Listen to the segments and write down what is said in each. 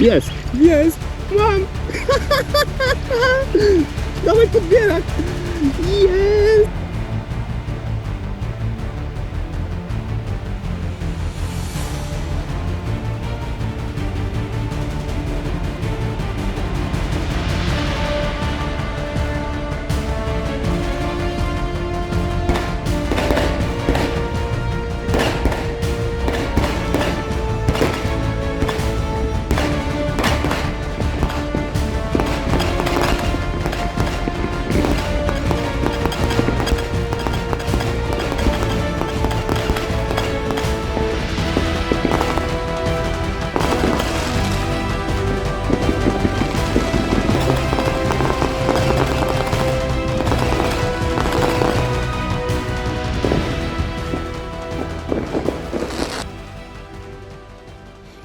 Jest! Jest! Mam! Dawaj podbierak! Jest!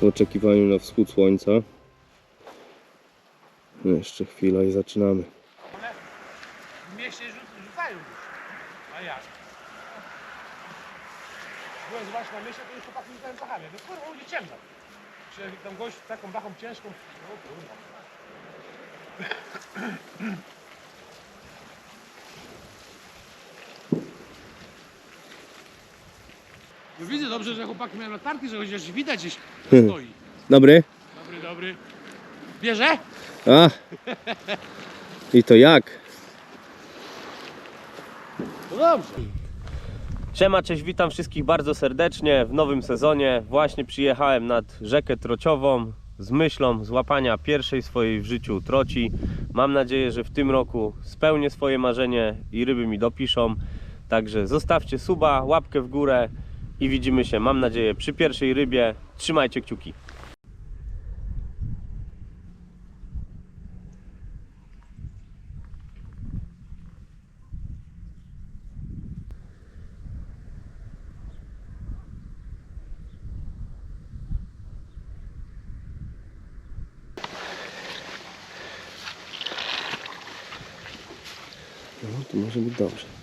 W oczekiwaniu na wschód słońca. No Jeszcze chwila i zaczynamy. W mieście rzu- rzucają już. A jak? Byłem właśnie na mieście, to już chłopaki rzucają bachami. No kurwa, ludzie ciemno. Tam gość taką bachą ciężką? No kurwa. No widzę dobrze, że chłopaki mają latarki, że chociaż widać gdzieś stoi. Dobry? Dobry, dobry. Bierze? A! I to jak? No dobrze. Siema, cześć, witam wszystkich bardzo serdecznie w nowym sezonie. Właśnie przyjechałem nad rzekę Trociową z myślą złapania pierwszej swojej w życiu troci. Mam nadzieję, że w tym roku spełnię swoje marzenie i ryby mi dopiszą. Także zostawcie suba, łapkę w górę i widzimy się, mam nadzieję, przy pierwszej rybie. Trzymajcie kciuki. No, to może być dobrze.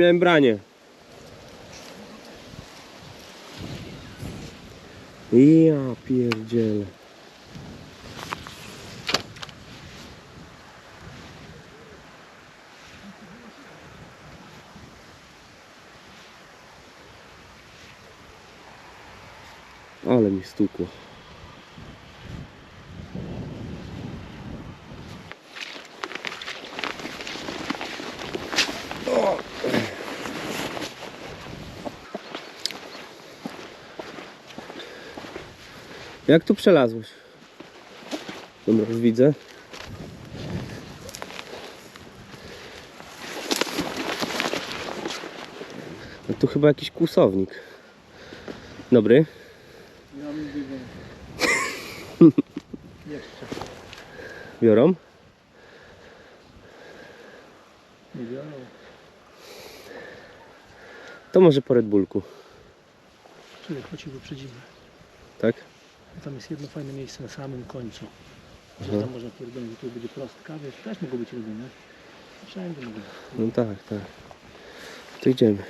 Miałem branie. Ja pierdzielę. Ale mi stukło. Jak tu przelazłeś? Dobra, już widzę. A tu chyba jakiś kłusownik. Dobry. Ja bym Jeszcze. Biorą? Nie biorą. To może po Red Bullku, Czekaj, chodź i wyprzedzimy. tak? Tam jest jedno fajne miejsce na samym końcu. Że Mhm. tam można pierdolić, tu będzie prostka, wiesz, też mogą być ryby, nie? Wszędzie mogą. No tak, tak. To idziemy.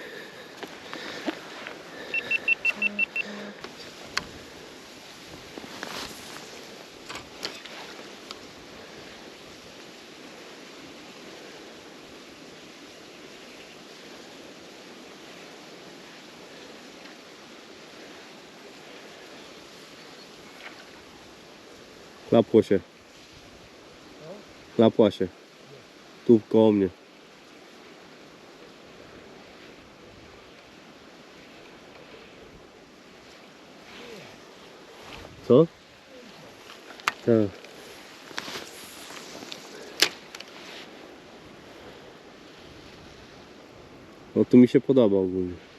Klapło się. Klapła się. Tu koło mnie. Co? Tak. No tu mi się podoba ogólnie.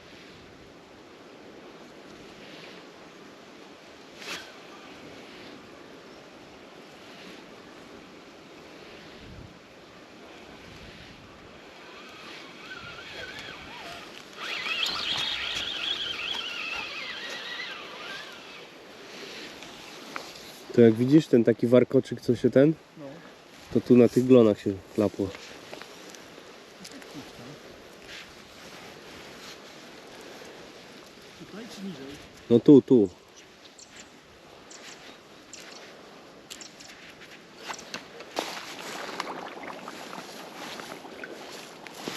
To jak widzisz ten taki warkoczyk, co się ten, No. to tu na tych glonach się lapło. Tutaj czy niżej? No tu, tu.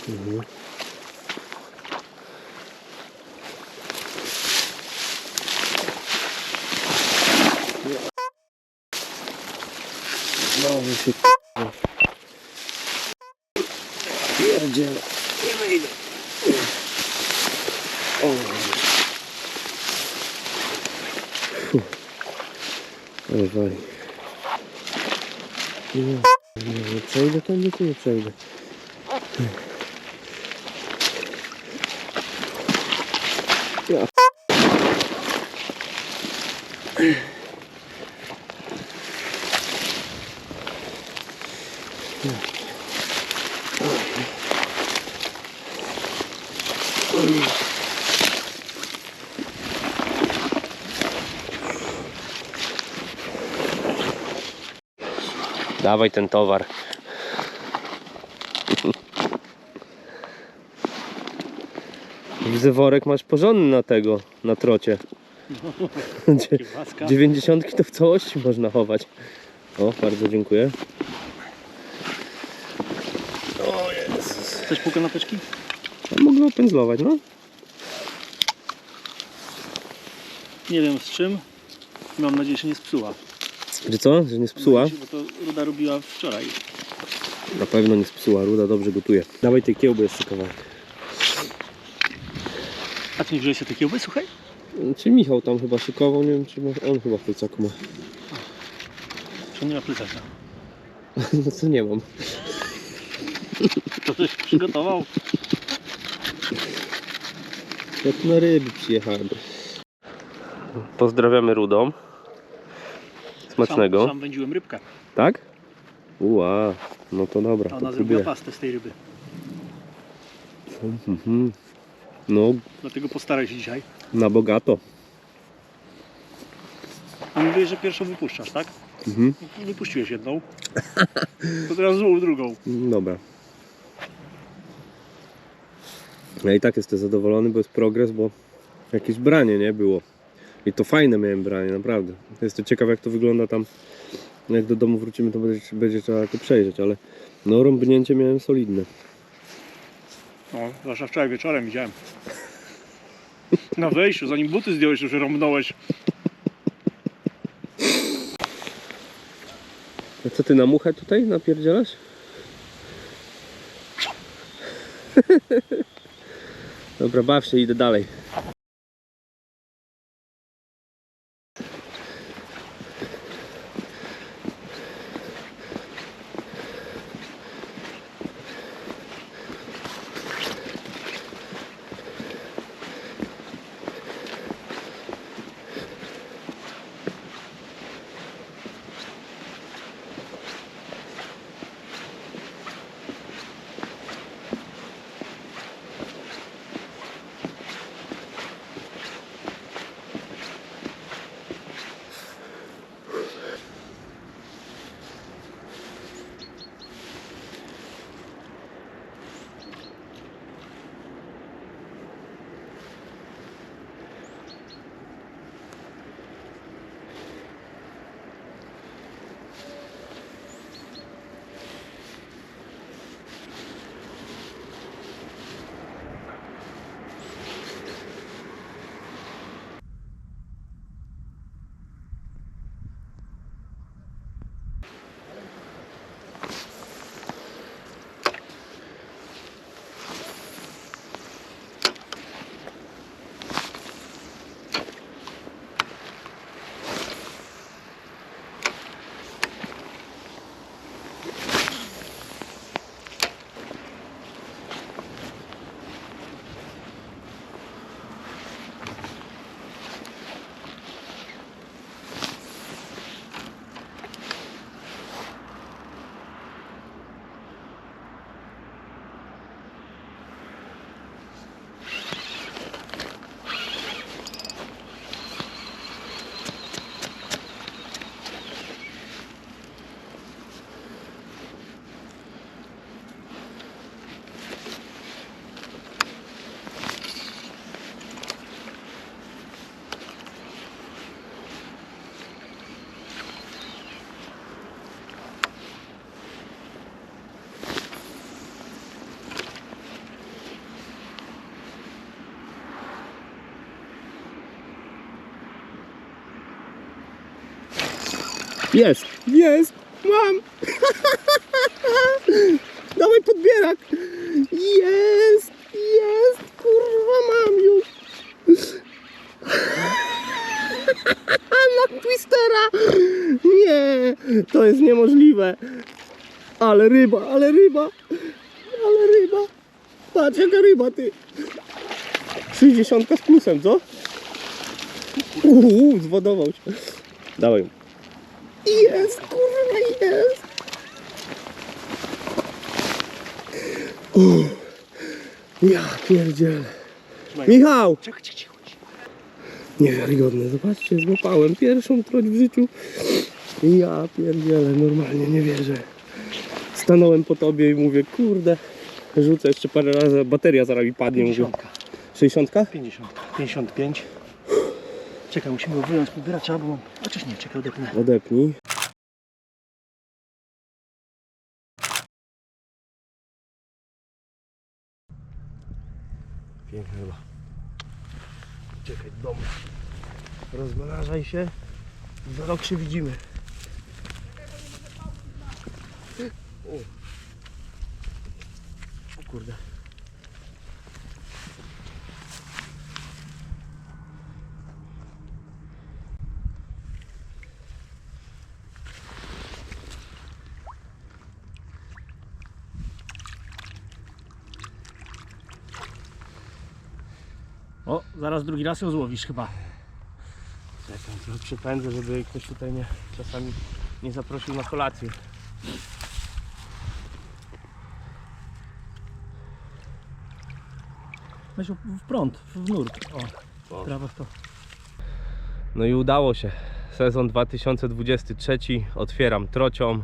Mhm. Znowu się pierdziele. Nie wyjdę. O. Ale wali. Nie, nie, nie przejdę tam, nie, Dawaj ten towar. Widzę worek masz porządny na tego, na trocie. Dziewięćdziesiątki to w całości można chować. O, bardzo dziękuję. O Jezus. Chcesz pół kanapeczki? A Mogę opędzlować, no. Nie wiem z czym. Mam nadzieję, że nie spsuła. Że co? Że nie spsuła? Bo to Ruda robiła wczoraj. Na pewno nie spsuła, Ruda dobrze gotuje. Dawaj tej kiełby jeszcze kawałek. A ty nie wziąłeś sobie te kiełby, słuchaj? Czy Michał tam chyba szykował, nie wiem czy ma- on chyba w plecaku ma. Czy on nie ma plecaka? No co nie mam. To coś przygotował. Ja tu na ryby przyjechałem. Pozdrawiamy Rudą. Smacznego. Sam, sam wędziłem rybkę. Tak? Ua, no to dobra, A to ona zrobiła pastę z tej ryby. Mhm. No, Dlatego postaraj się dzisiaj. na bogato. A mówiłeś, że pierwszą wypuszczasz, tak? Mhm. Wypuściłeś jedną. To teraz złą drugą. Dobra. Ja i tak jestem zadowolony, bo jest progres, bo jakieś branie, nie? Było. I to fajne miałem branie, naprawdę. Jestem ciekaw jak to wygląda tam. Jak do domu wrócimy, to będzie, będzie trzeba to przejrzeć, ale no rąbnięcie miałem solidne. No, zwłaszcza wczoraj wieczorem widziałem. Na wejściu, zanim buty zdjąłeś, już rąbnąłeś. A co ty na muchę tutaj napierdzielasz? Dobra, baw się, idę dalej. Jest, jest, mam. Dawaj podbierak. Jest, jest, kurwa mam już. Na twistera. Nie, to jest niemożliwe. Ale ryba, ale ryba, ale ryba. Patrz jaka ryba ty. 60 z plusem, co? Uuu, zwodował się. Dawaj. Jest, kurwa, jest. Uff. Ja pierdzielę. Michał! Cicho, cicho, cicho. Niewiarygodne, zobaczcie, złapałem pierwszą troć w życiu. Ja pierdzielę, normalnie nie wierzę. Stanąłem po tobie i mówię, kurde, rzucę jeszcze parę razy, bateria zaraz mi padnie. Mówię, 50. 60? 50. 55. Czekaj, musimy wyjąć podbieracza, bo mam... Chociaż nie, czekaj, odepnę. Odepnij. Piękny chyba. Czekaj, dom. Rozmnażaj się. Za rok się widzimy. O, o kurde. Zaraz drugi raz ją złowisz chyba. Czekam, trochę przypędzę, żeby ktoś tutaj mnie czasami nie zaprosił na kolację. Weź w prąd, w nurt. O, prawo w to. No i udało się. Sezon 2023 otwieram trocią.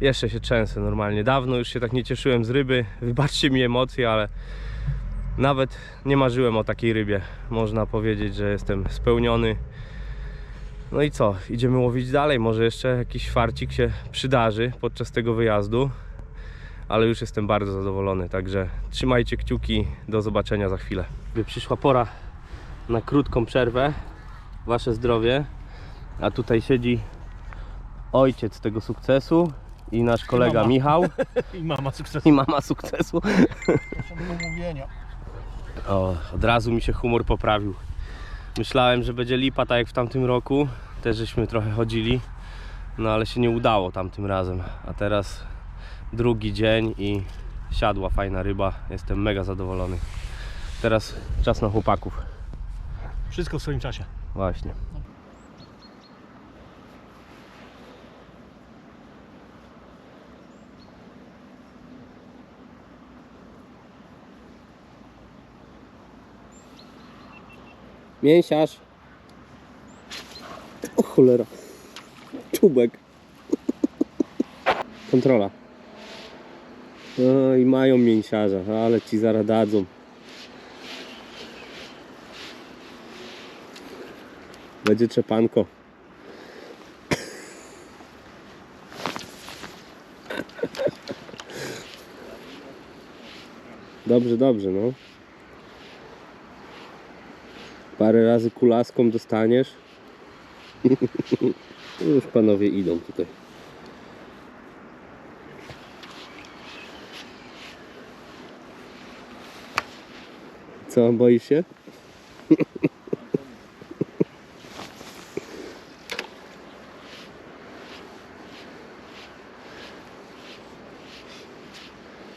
Jeszcze się trzęsę normalnie. Dawno już się tak nie cieszyłem z ryby. Wybaczcie mi emocje, ale nawet nie marzyłem o takiej rybie. Można powiedzieć, że jestem spełniony. No i co? Idziemy łowić dalej. Może jeszcze jakiś farcik się przydarzy podczas tego wyjazdu. Ale już jestem bardzo zadowolony. Także trzymajcie kciuki. Do zobaczenia za chwilę. Przyszła pora na krótką przerwę. Wasze zdrowie. A tutaj siedzi ojciec tego sukcesu i nasz kolega mama. Michał I mama sukcesu. i mama sukcesu. do mówienia. O, od razu mi się humor poprawił. Myślałem, że będzie lipa tak jak w tamtym roku. Też żeśmy trochę chodzili. No ale się nie udało tamtym razem. A teraz drugi dzień i siadła fajna ryba. Jestem mega zadowolony. Teraz czas na chłopaków. Wszystko w swoim czasie. Właśnie. Mięsiarz. O cholera. Czubek. Kontrola. No i mają mięsiarza, ale ci zaraz dadzą. Będzie trzepanko. Dobrze, dobrze, no. Parę razy kulaską dostaniesz. Już panowie idą tutaj. Co, boisz się?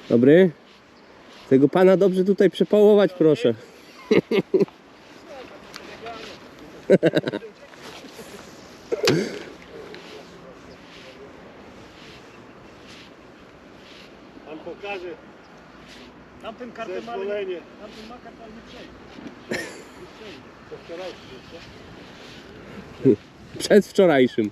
Dobry? Tego pana dobrze tutaj przepałować, proszę. Pan pokaże. Tamten kartę ma, tamten ma kartę, ale nie przejdzie. Nie przejdzie. To wczorajszy jeszcze. Przed wczorajszym.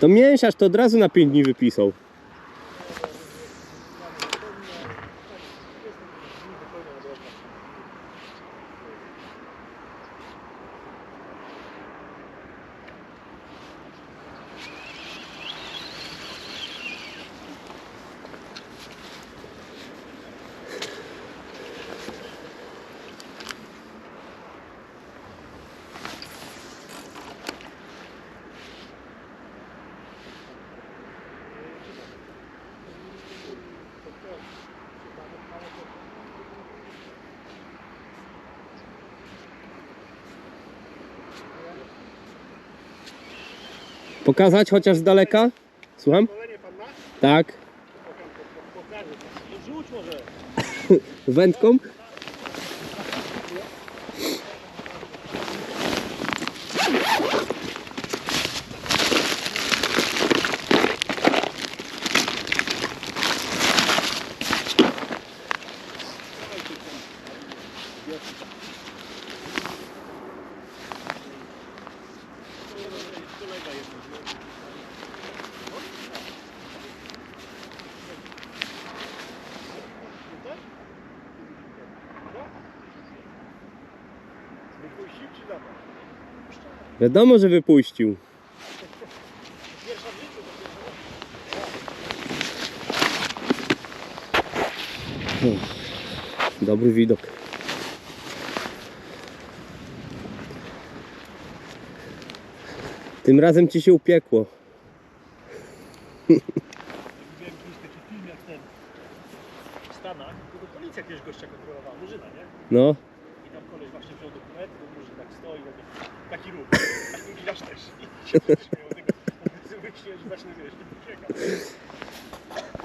To mięsiarz to od razu na 5 dni wypisał. Pokazać chociaż z daleka? Słucham? Tak. Wędką? Dawaj? Wiadomo, że wypuścił. Dobry widok. Tym razem ci się upiekło. Widziałem kiedyś taki film jak ten w Stanach, tylko policja jakiegoś gościa kontrolowała, Murzyna, nie? No, I tam koleś właśnie wziął dokument, bo Murzyn tak stoi, taki, taki ruch. Tu grasz też. I się się, że zacznę wiesz.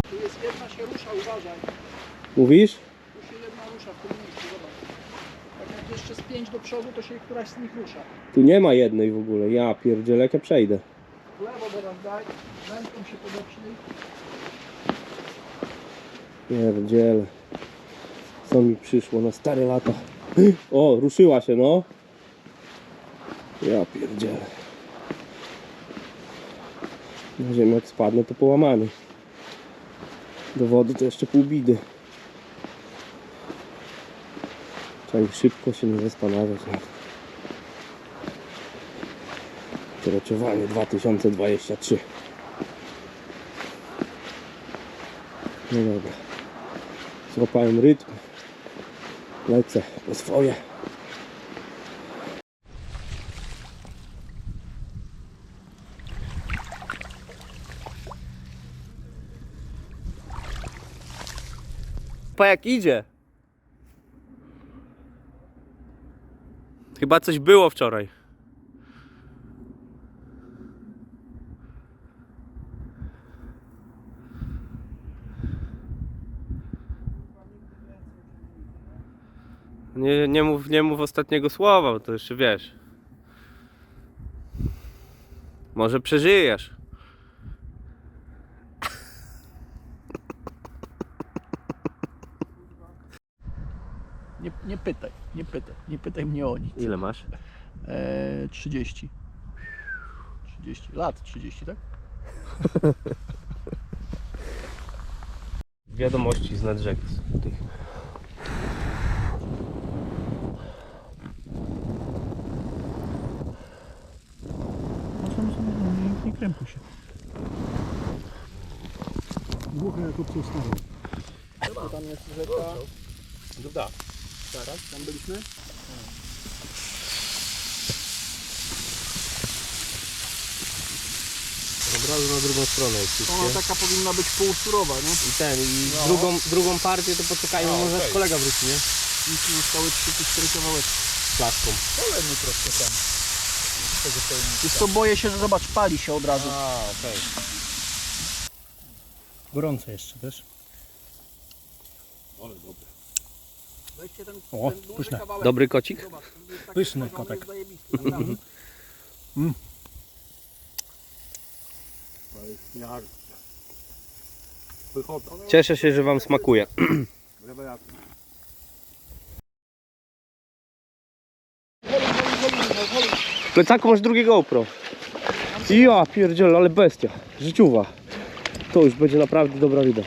Tu jest jedna się rusza, uważaj. mówisz? Tu się jedna rusza w tym miejscu, zobacz. Tak jak jeszcze z pięć do przodu, to się któraś z nich rusza. Tu nie ma jednej w ogóle. Ja pierdzielę, jak ja przejdę. W lewo teraz daj, ręką się podepchnij. Pierdzielę. Co mi przyszło na stare lata. O, ruszyła się, no. Ja pierdzielę. Na ziemię jak spadnę, to połamany. Do wody to jeszcze pół bidy. Trzeba szybko się nie zastanawiać. nad Trociowanie 2023. No dobra. Złapałem rytm. Lecę po swoje. Pa jak idzie. Chyba coś było wczoraj. Nie, nie, mów, nie mów ostatniego słowa, bo to jeszcze wiesz. Może przeżyjesz. Nie, nie pytaj, nie pytaj, nie pytaj mnie o nic. Ile masz? E, 30. 30 lat, 30, tak? Wiadomości z nadrzek. Tych. No są, są, no, nie, nie krępuj się. Głuche jak obcą starą. Tam jest rzeka. Teraz, tam byliśmy? Od razu na drugą stronę jest wszystkie. Ona taka powinna być półsurowa, nie? I ten, i No. drugą, drugą partię to poczekajmy, A, może okej. okay. kolega wróci, nie? Nic nie zostały 3 czy 4 kawałeczki. Flaszką. Kolejny troszkę tam. Wiesz co, boję się, że zobacz, pali się od razu. A, okej. Gorące jeszcze, wiesz? Weźcie ten, O, ten duży pyszne. kawałek. Dobry kocik? Zobacz, to jest taki Pyszny kotek. jest naprawdę. Cieszę się, że Wam smakuje. W plecaku masz drugie GoPro. Ja pierdzielę, ale bestia. Życiowa. To już będzie naprawdę dobra ryba.